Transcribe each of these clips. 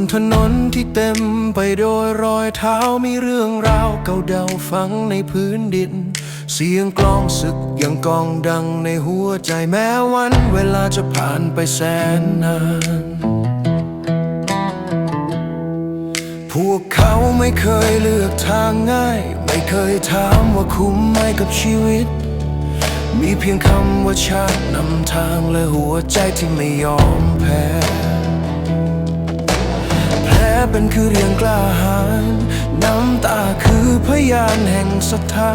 นถนนที่เต็มไปด้วยรอยเท้ามีเรื่องราวเก่าเดาฝังในพื้นดิน เสียงกลองศึกยังกองดังในหัวใจแม้วันเวลาจะผ่านไปแสนนาน พวกเขาไม่เคยเลือกทางง่าย ไม่เคยถามว่าคุ้มไหมกับชีวิต มีเพียงคำว่าชาตินำทางและหัวใจที่ไม่ยอมแพ้ เป็นคือเรียงกล้าหาญน้ำตาคือพยานแห่งศรัทธา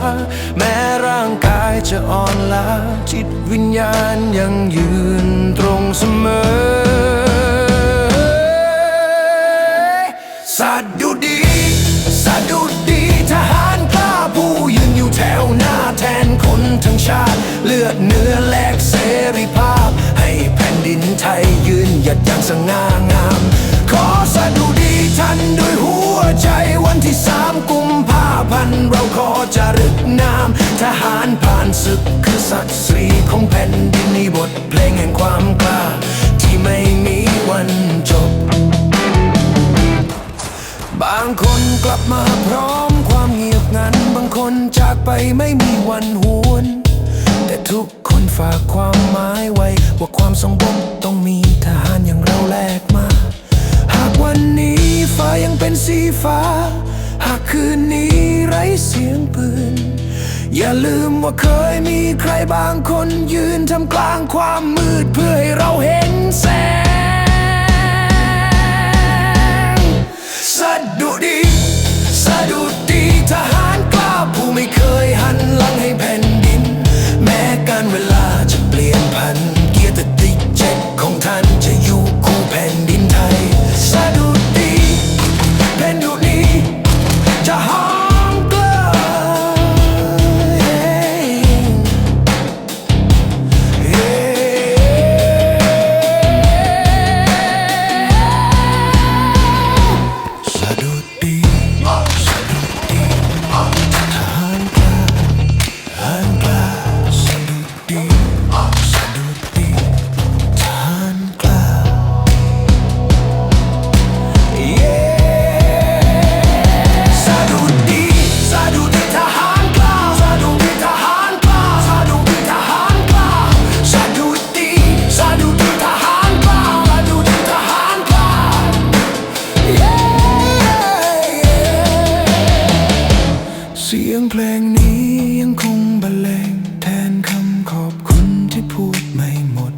แม้ร่างกายจะอ่อนล้า จิตวิญญาณยังยืนตรงเสมอสะดุดีสะดุดีทหารกล้าผู้ยืนอยู่แถวหน้าแทนคนทั้งชาติ เลือดเนื้อแลกเสรีภาพ ให้แผ่นดินไทยยืนหยัดอย่างสง่างาม หารผ่านศึกคือศักดิ์ศรีของแผ่นดินในบทเพลงแห่งความกล้า ที่ไม่มีวันจบ บางคนกลับมาพร้อมความเงียบงัน บางคนจากไปไม่มีวันหวน แต่ทุกคนฝากความหมายไว้ ว่าความสงบต้องมีทหารอย่างเราแลกมา หากวันนี้ฟ้ายังเป็นสีฟ้า หากคืนนี้ไร้เสียงปืน อย่าลืมว่าเคยมีใครบางคนยืนทำกลางความมืดเพื่อให้เราเห็นแสงสะดุดีสะดุดีทหารกล้าผู้ไม่เคยหันหลังให้แผ่นดิน แม้การเวลาจะเปลี่ยนพัน เกียรติติเจ็ดของท่านจะอยู่คู่แผ่นดินไทยสะดุดีแผ่นดินนี้จะห้อ ยงเพลงนี้ยังคงบรรเลงแทนคำขอบคุณที่พูดไม่หมด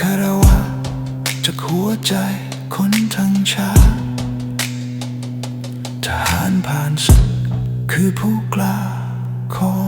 คาราวะจากหัวใจคนทั้งชาติทหารผ่านศึกคือผู้กล้าของ